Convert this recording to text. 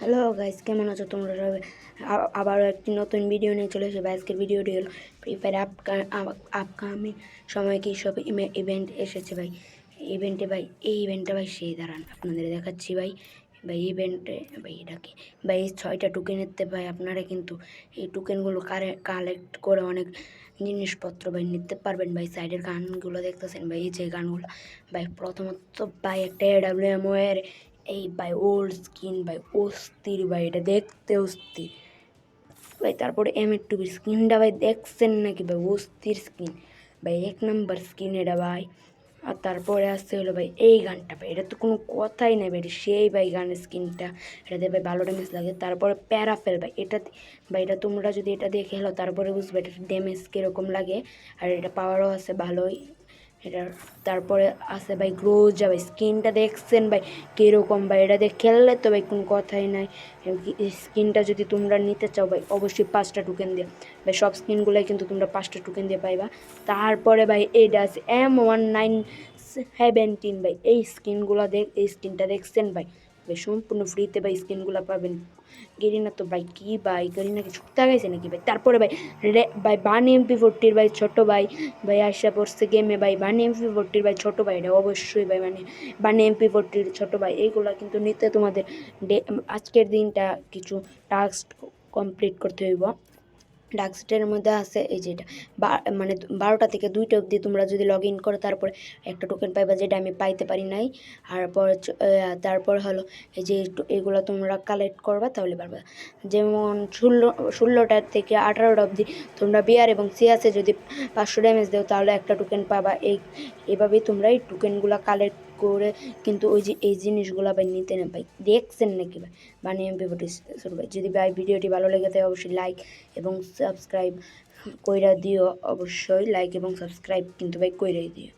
Hello guys, কেমন আছো তোমরা সবাই? আবারও একটি নতুন ভিডিও নিয়ে চলে এসে আজকের ভিডিওটি হলো ফ্রি ফায়ার আপকামিং সময় কি সব ইভেন্ট এসেছে ভাই। ইভেন্টে ভাই, এই ইভেন্টটা ভাই, সেই দাঁড়ান, আপনাদের দেখাচ্ছি ভাই। ভাই ইভেন্টে ভাই এটাকে ভাই, এই ছয়টা টোকেনেতে ভাই, আপনারা কিন্তু এই টোকেনগুলো কালেক্ট করে অনেক জিনিসপত্র ভাই নিতে পারবেন ভাই। সাইডের গানগুলো দেখতেছেন ভাই, এই যে গানগুলো। ভাই, প্রথমত ভাই, একটা এডাব্লিউএম এর এই, ভাই ওল্ড স্কিন ভাই অস্থির, ভাই, এটা দেখতে অস্থির। ভাই, তারপরে এম এর টুবির স্কিনটা ভাই দেখছেন নাকি, ভাই? অস্থির স্কিন ভাই, এক নাম্বার স্কিন এটা, ভাই। আর তারপরে আসতে হলো, ভাই, এই গানটা, ভাই। এটা তো কোনো কথাই নেই, ভাই। সেই, ভাই, গানের স্কিনটা এটাতে, ভাই, ভালো ড্যামেজ লাগে। তারপরে প্যারাফেল, ভাই। এটা ভাই, এটা তোমরা যদি এটা দেখে এলো, তারপরে বুঝবে এটা ড্যামেজ কীরকম লাগে। আর এটা পাওয়ারও আছে ভালোই। এটা তারপরে আছে ভাই গ্রোজা ভাই, স্কিনটা দেখছেন ভাই কীরকম ভাই? এটা দিয়ে খেললে তো ভাই কোনো কথাই নাই। স্কিনটা যদি তোমরা নিতে চাও ভাই, অবশ্যই পাঁচটা টুকেন দিয়ে। ভাই, সব স্কিনগুলোই কিন্তু তোমরা পাঁচটা টুকেন দিয়ে পাইবা। তারপরে ভাই এটা আছে এম ওয়ান নাইন সেভেন্টিন ভাই। এই স্কিনগুলো দেখ, এই স্কিনটা দেখছেন ভাই? ভাই সম্পূর্ণ ফ্রিতে ভাই স্কিনগুলো পাবেন। গেরিনা তো ভাই কী ভাই গেরিনা কি ছুটতে গেছে নাকি ভাই? তারপরে ভাই রে, ভাই বান এমপি ফোরটির ভাই ছোটো ভাই ভাই আশা পড়ছে গেমে ভাই বান এমপি ফোরটির ভাই ছোটো ভাই, এটা অবশ্যই ভাই মানে বান এমপি ফোরটির ছোটো ভাই, এইগুলো কিন্তু নিতে তোমাদের আজকের দিনটা কিছু টাস্ক কমপ্লিট করতে হইব। ডাকসেটের মধ্যে আছে এই যেটা। মানে বারোটা থেকে দুইটা অবধি তোমরা যদি লগ ইন করো, তারপরে একটা টোকেন পাইবা যেটা আমি পাইতে পারি নাই। আর পর তারপর হলো, এই যে এগুলো তোমরা কালেক্ট করবা, তাহলে পারবা। যেমন ষোলো ষোলোটার থেকে আঠারোটা অবধি তোমরা বিয়ার এবং সিয়াসে যদি পাঁচশো ড্যামেজ দেও, তাহলে একটা টোকেন পাবা। এই, এভাবেই তোমরা এই টোকেনগুলো কালেক্ট করে কিন্তু ওই যে এই জিনিসগুলো ভাই নিতে না ভাই। দেখছেন নাকি ভাই? বানিয়ে ভিডিওটি শুরু ভাই। যদি ভাই ভিডিওটি ভালো লেগে থাকে অবশ্যই লাইক এবং সাবস্ক্রাইব কইরা দিও। অবশ্যই লাইক এবং সাবস্ক্রাইব কিন্তু ভাই কইরাই দিও।